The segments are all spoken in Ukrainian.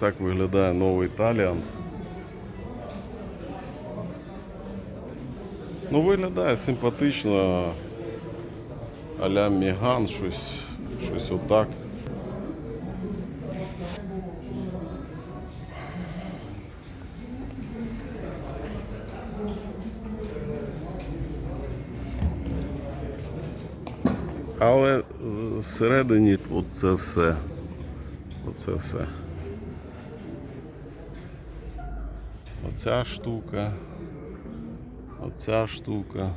Так виглядає новий Таліан. Ну, виглядає симпатично. Аля Міган, щось, щось отак. Але всередині от це все. Оце все. Оця штука. Оця штука.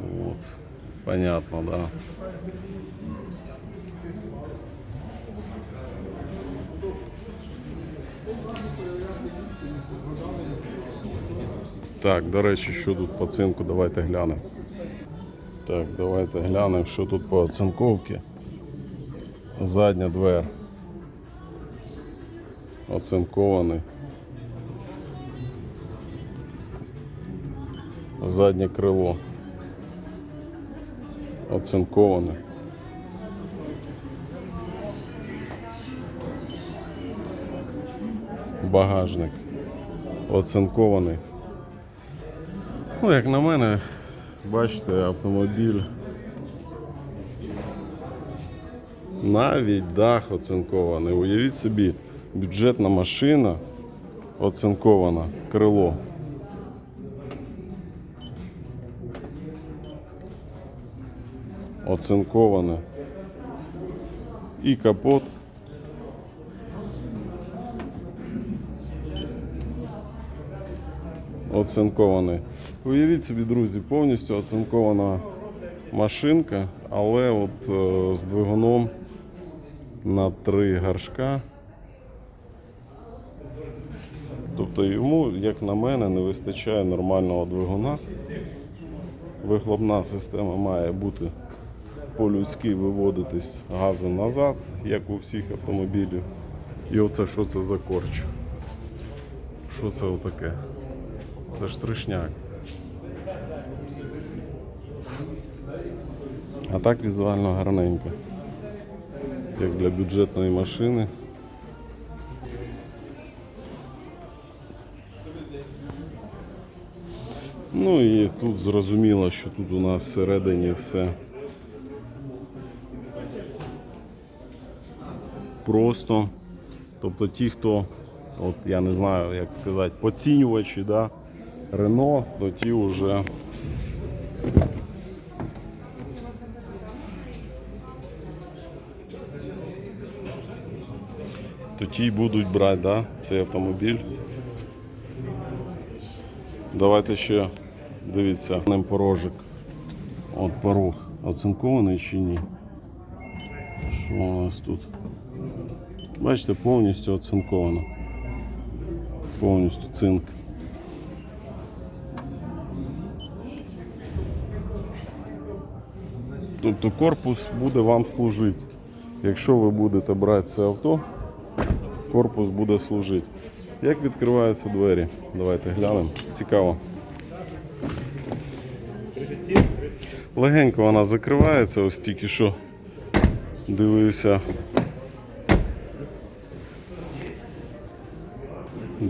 Вот. Понятно, да. Так, до речі, що тут по цинку, давайте глянемо. Так, давайте глянемо, що тут по оцинковці. Задня двер. Оцинкований. Заднє крило. Оцинковане. Багажник. Оцинкований. Ну, як на мене, бачите, автомобіль. Навіть дах оцинкований. Уявіть собі, бюджетна машина оцинкована, крило. Оцинковане. І капот. Оцинкований. Уявіть собі, друзі, повністю оцинкована машинка, але от е, з двигуном на три горшка. Тобто йому, як на мене, не вистачає нормального двигуна. Вихлопна система має бути по-людськи виводитись газом назад, як у всіх автомобілів. І оце що це за корч? Що це отаке? Це ж трешняк. А так візуально гарненько. Як для бюджетної машини. Ну і тут зрозуміло, що тут у нас всередині все просто. Тобто ті, хто, от я не знаю, як сказати, поцінювачі, да, Рено, то ті вже то ті будуть брати да, цей автомобіль. Давайте ще дивіться, ним порожик. От порог оцинкований чи ні. Що у нас тут? Бачите, повністю оцинковано. Повністю цинк. Тобто корпус буде вам служити. Якщо ви будете брати це авто, корпус буде служити. Як відкриваються двері? Давайте глянемо. Цікаво. Легенько вона закривається, ось тільки що дивився.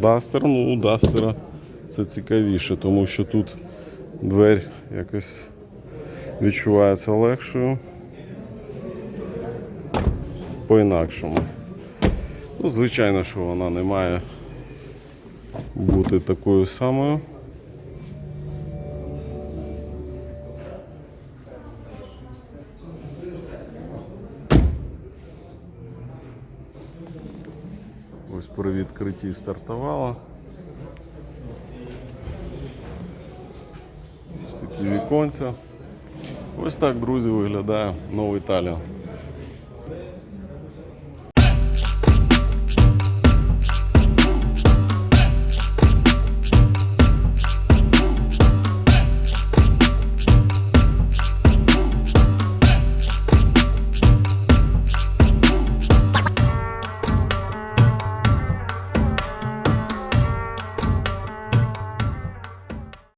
Дастер, ну у Дастера це цікавіше, тому що тут двері якось відчувається легшою. По-інакшому. Ну, звичайно, що вона не має бути такою самою. Ось при відкритті стартувала. Ось такі віконця. Ось так, друзі, виглядає новий Таліан.